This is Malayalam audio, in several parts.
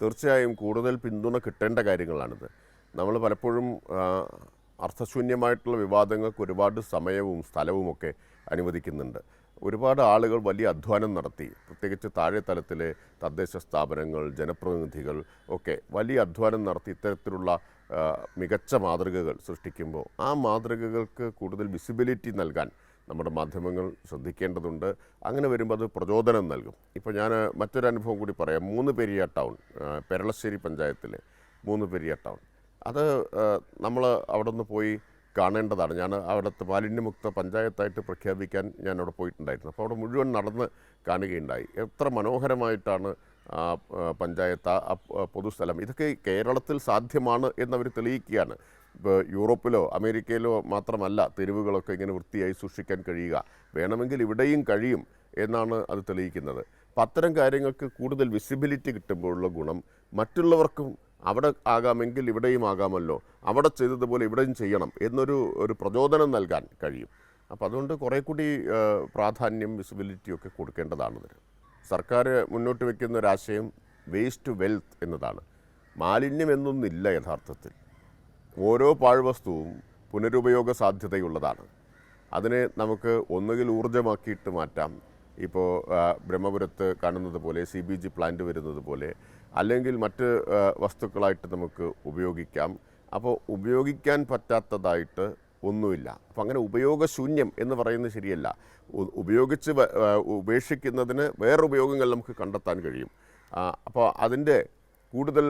തീർച്ചയായും കൂടുതൽ പിന്തുണ കിട്ടേണ്ട കാര്യങ്ങളാണിത്. നമ്മൾ പലപ്പോഴും അർത്ഥശൂന്യമായിട്ടുള്ള വിവാദങ്ങൾക്ക് ഒരുപാട് സമയവും സ്ഥലവുമൊക്കെ അനുവദിക്കുന്നുണ്ട്. ഒരുപാട് ആളുകൾ വലിയ അധ്വാനം നടത്തി പ്രത്യേകിച്ച് താഴെ തലത്തിലെ തദ്ദേശ സ്ഥാപനങ്ങൾ ജനപ്രതിനിധികൾ ഒക്കെ വലിയ അധ്വാനം നടത്തി ഇത്തരത്തിലുള്ള മികച്ച മാതൃകകൾ സൃഷ്ടിക്കുമ്പോൾ ആ മാതൃകകൾക്ക് കൂടുതൽ വിസിബിലിറ്റി നൽകാൻ നമ്മുടെ മാധ്യമങ്ങൾ ശ്രദ്ധിക്കേണ്ടതുണ്ട്. അങ്ങനെ വരുമ്പോൾ അത് പ്രചോദനം നൽകും. ഇപ്പോൾ ഞാൻ മറ്റൊരു അനുഭവം കൂടി പറയാം. മൂന്ന് പെരിയ ടൗൺ പെരളശ്ശേരി പഞ്ചായത്തിലെ മൂന്ന് പെരിയ ടൗൺ. അത് നമ്മൾ അവിടെ നിന്ന് പോയി കാണേണ്ടതാണ്. ഞാൻ അവിടുത്തെ മാലിന്യമുക്ത പഞ്ചായത്തായിട്ട് പ്രഖ്യാപിക്കാൻ ഞാൻ അവിടെ പോയിട്ടുണ്ടായിരുന്നു. അപ്പോൾ അവിടെ മുഴുവൻ നടന്ന് കാണുകയുണ്ടായി. എത്ര മനോഹരമായിട്ടാണ് പഞ്ചായത്ത് പൊതുസ്ഥലം. ഇതൊക്കെ കേരളത്തിൽ സാധ്യമാണ് എന്നവർ തെളിയിക്കുകയാണ്. യൂറോപ്പിലോ അമേരിക്കയിലോ മാത്രമല്ല തെരുവുകളൊക്കെ ഇങ്ങനെ വൃത്തിയായി സൂക്ഷിക്കാൻ കഴിയുക. വേണമെങ്കിൽ ഇവിടെയും കഴിയും എന്നാണ് അത് തെളിയിക്കുന്നത്. അപ്പം അത്തരം കാര്യങ്ങൾക്ക് കൂടുതൽ വിസിബിലിറ്റി കിട്ടുമ്പോഴുള്ള ഗുണം മറ്റുള്ളവർക്കും അവിടെ ആകാമെങ്കിൽ ഇവിടെയും ആകാമല്ലോ. അവിടെ ചെയ്തതുപോലെ ഇവിടെയും ചെയ്യണം എന്നൊരു ഒരു പ്രചോദനം നൽകാൻ കഴിയും. അപ്പോൾ അതുകൊണ്ട് കുറേ കൂടി പ്രാധാന്യം വിസിബിലിറ്റിയൊക്കെ കൊടുക്കേണ്ടതാണ് ഇതിന് സർക്കാർ മുന്നോട്ട് വയ്ക്കുന്ന ഒരാശയം വേസ്റ്റ് ടു വെൽത്ത് എന്നതാണ്. മാലിന്യം എന്നൊന്നില്ല യഥാർത്ഥത്തിൽ. ഓരോ പാഴ്വസ്തുവും പുനരുപയോഗ സാധ്യതയുള്ളതാണ്. അതിനെ നമുക്ക് ഒന്നുകിൽ ഊർജമാക്കിയിട്ട് മാറ്റാം. ഇപ്പോൾ ബ്രഹ്മപുരത്ത് കാണുന്നത് പോലെ സി ബി ജി പ്ലാന്റ് വരുന്നത് പോലെ അല്ലെങ്കിൽ മറ്റ് വസ്തുക്കളായിട്ട് നമുക്ക് ഉപയോഗിക്കാം. അപ്പോൾ ഉപയോഗിക്കാൻ പറ്റാത്തതായിട്ട് ഒന്നുമില്ല. അപ്പം അങ്ങനെ ഉപയോഗശൂന്യം എന്ന് പറയുന്നത് ശരിയല്ല. ഉപയോഗിച്ച് ഉപേക്ഷിക്കുന്നതിന് വേറെ ഉപയോഗങ്ങൾ നമുക്ക് കണ്ടെത്താൻ കഴിയും. അപ്പോൾ അതിന്റെ കൂടുതൽ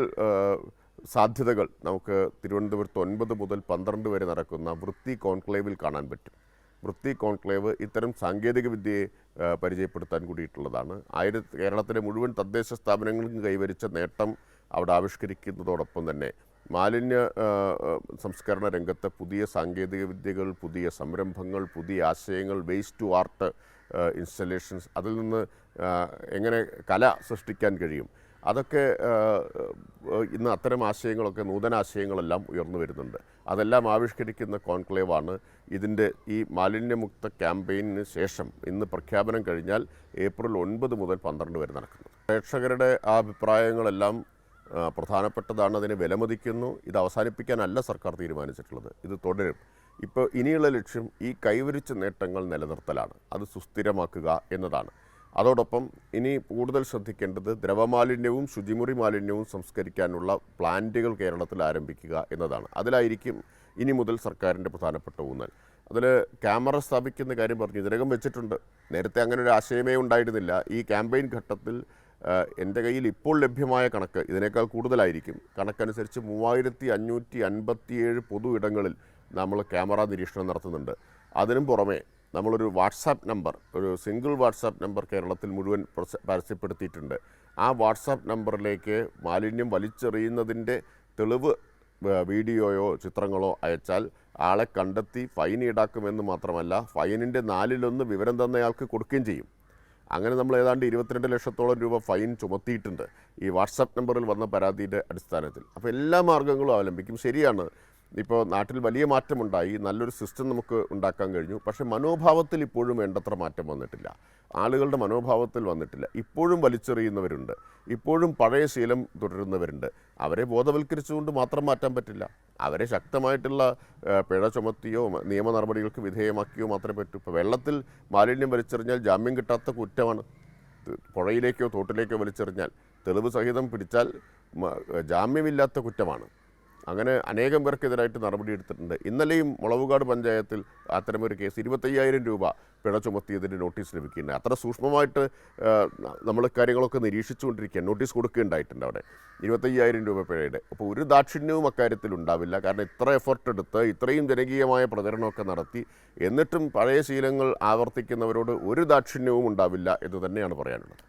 സാധ്യതകൾ നമുക്ക് തിരുവനന്തപുരത്ത് ഒൻപത് മുതൽ പന്ത്രണ്ട് വരെ നടക്കുന്ന വൃത്തി കോൺക്ലേവിൽ കാണാൻ പറ്റും. വൃത്തി കോൺക്ലേവ് ഇത്തരം സാങ്കേതിക വിദ്യയെ പരിചയപ്പെടുത്താൻ കൂടിയിട്ടുള്ളതാണ്. ആയിരത്തി കേരളത്തിലെ മുഴുവൻ തദ്ദേശ സ്ഥാപനങ്ങൾക്കും കൈവരിച്ച നേട്ടം അവിടെ ആവിഷ്കരിക്കുന്നതോടൊപ്പം തന്നെ മാലിന്യ സംസ്കരണ രംഗത്തെ പുതിയ സാങ്കേതിക വിദ്യകൾ പുതിയ സംരംഭങ്ങൾ പുതിയ ആശയങ്ങൾ വേസ്റ്റ് ടു ആർട്ട് ഇൻസ്റ്റലേഷൻസ് അതിൽ നിന്ന് എങ്ങനെ കല സൃഷ്ടിക്കാൻ കഴിയും? അതൊക്കെ ഇന്ന് അത്തരം ആശയങ്ങളൊക്കെ നൂതനാശയങ്ങളെല്ലാം ഉയർന്നു വരുന്നുണ്ട്. അതെല്ലാം ആവിഷ്കരിക്കുന്ന കോൺക്ലേവാണ്. ഇതിന്റെ ഈ മാലിന്യമുക്ത ക്യാമ്പയിനിന് ശേഷം ഇന്ന് പ്രഖ്യാപനം കഴിഞ്ഞാൽ ഏപ്രിൽ ഒൻപത് മുതൽ പന്ത്രണ്ട് വരെ നടക്കുന്നത് പ്രേക്ഷകരുടെ ആ അഭിപ്രായങ്ങളെല്ലാം പ്രധാനപ്പെട്ടതാണ്. അതിനെ വിലമതിക്കുന്നു. ഇത് അവസാനിപ്പിക്കാനല്ല സർക്കാർ തീരുമാനിച്ചിട്ടുള്ളത്. ഇത് തുടരും. ഇപ്പോൾ ഇനിയുള്ള ലക്ഷ്യം ഈ കൈവരിച്ച നേട്ടങ്ങൾ നിലനിർത്തലാണ്. അത് സുസ്ഥിരമാക്കുക എന്നതാണ്. അതോടൊപ്പം ഇനി കൂടുതൽ ശ്രദ്ധിക്കേണ്ടത് ദ്രവമാലിന്യവും ശുചിമുറി മാലിന്യവും സംസ്കരിക്കാനുള്ള പ്ലാന്റുകൾ കേരളത്തിൽ ആരംഭിക്കുക എന്നതാണ്. അതിലായിരിക്കും ഇനി മുതൽ സർക്കാരിന്റെ പ്രധാനപ്പെട്ട ഊന്നൽ. അതിൽ ക്യാമറ സ്ഥാപിക്കുന്ന കാര്യം പറഞ്ഞു ഇതിനകം വെച്ചിട്ടുണ്ട്. നേരത്തെ അങ്ങനെ ഒരു ആശയമേ ഉണ്ടായിരുന്നില്ല. ഈ ക്യാമ്പയിൻ ഘട്ടത്തിൽ എന്റെ കയ്യിൽ ഇപ്പോൾ ലഭ്യമായ കണക്ക് ഇതിനേക്കാൾ കൂടുതലായിരിക്കും. കണക്കനുസരിച്ച് മൂവായിരത്തി അഞ്ഞൂറ്റി അൻപത്തിയേഴ് പൊതു ഇടങ്ങളിൽ നമ്മൾ ക്യാമറ നിരീക്ഷണം നടത്തുന്നുണ്ട്. അതിനും പുറമെ നമ്മളൊരു വാട്സാപ്പ് നമ്പർ ഒരു സിംഗിൾ വാട്സാപ്പ് നമ്പർ കേരളത്തിൽ മുഴുവൻ പ്രസ- പരസ്യപ്പെടുത്തിയിട്ടുണ്ട്. ആ വാട്സാപ്പ് നമ്പറിലേക്ക് മാലിന്യം വലിച്ചെറിയുന്നതിന്റെ തെളിവ് വീഡിയോയോ ചിത്രങ്ങളോ അയച്ചാൽ ആളെ കണ്ടെത്തി ഫൈൻ ഈടാക്കുമെന്ന് മാത്രമല്ല ഫൈനിന്റെ നാലിലൊന്ന് വിവരം തന്നയാൾക്ക് കൊടുക്കുകയും ചെയ്യും. അങ്ങനെ നമ്മൾ ഏതാണ്ട് ഇരുപത്തിരണ്ട് ലക്ഷത്തോളം രൂപ ഫൈൻ ചുമത്തിയിട്ടുണ്ട് ഈ വാട്സാപ്പ് നമ്പറിൽ വന്ന പരാതിയുടെ അടിസ്ഥാനത്തിൽ. അപ്പോൾ എല്ലാ മാർഗങ്ങളും അവലംബിക്കും. ശരിയാണ് ഇപ്പോൾ നാട്ടിൽ വലിയ മാറ്റമുണ്ടായി. നല്ലൊരു സിസ്റ്റം നമുക്ക് ഉണ്ടാക്കാൻ കഴിഞ്ഞു. പക്ഷേ മനോഭാവത്തിൽ ഇപ്പോഴും വേണ്ടത്ര മാറ്റം വന്നിട്ടില്ല. ആളുകളുടെ മനോഭാവത്തിൽ വന്നിട്ടില്ല. ഇപ്പോഴും വലിച്ചെറിയുന്നവരുണ്ട്. ഇപ്പോഴും പഴയ ശീലം തുടരുന്നവരുണ്ട്. അവരെ ബോധവൽക്കരിച്ചുകൊണ്ട് മാത്രം മാറ്റാൻ പറ്റില്ല. അവരെ ശക്തമായിട്ടുള്ള പിഴ ചുമത്തിയോ നിയമ നടപടികൾക്ക് വിധേയമാക്കിയോ മാത്രമേ പറ്റൂ. ഇപ്പോൾ വെള്ളത്തിൽ മാലിന്യം വലിച്ചെറിഞ്ഞാൽ ജാമ്യം കിട്ടാത്ത കുറ്റമാണ്. പുഴയിലേക്കോ തോട്ടിലേക്കോ വലിച്ചെറിഞ്ഞാൽ തെളിവ് സഹിതം പിടിച്ചാൽ ജാമ്യമില്ലാത്ത കുറ്റമാണ്. അങ്ങനെ അനേകം പേർക്കെതിരായിട്ട് നടപടിയെടുത്തിട്ടുണ്ട് ഇന്നലെയും മുളവുകാട് പഞ്ചായത്തിൽ അത്തരമൊരു കേസ് ഇരുപത്തയ്യായിരം രൂപ പിഴ ചുമത്തിയതിന് നോട്ടീസ് ലഭിക്കുന്നുണ്ട് അത്ര സൂക്ഷ്മമായിട്ട് നമ്മൾ കാര്യങ്ങളൊക്കെ നിരീക്ഷിച്ചുകൊണ്ടിരിക്കുക നോട്ടീസ് കൊടുക്കുകയുണ്ടായിട്ടുണ്ട് അവിടെ. ഇരുപത്തയ്യായിരം രൂപ പിഴയുടെ. അപ്പോൾ ഒരു ദാക്ഷിണ്യവും അക്കാര്യത്തിൽ ഉണ്ടാവില്ല. കാരണം ഇത്ര എഫർട്ട് എടുത്ത് ഇത്രയും ജനകീയമായ പ്രചരണമൊക്കെ നടത്തി എന്നിട്ടും പഴയ ശീലങ്ങൾ ആവർത്തിക്കുന്നവരോട് ഒരു ദാക്ഷിണ്യവും ഉണ്ടാവില്ല എന്ന് തന്നെയാണ് പറയാനുള്ളത്.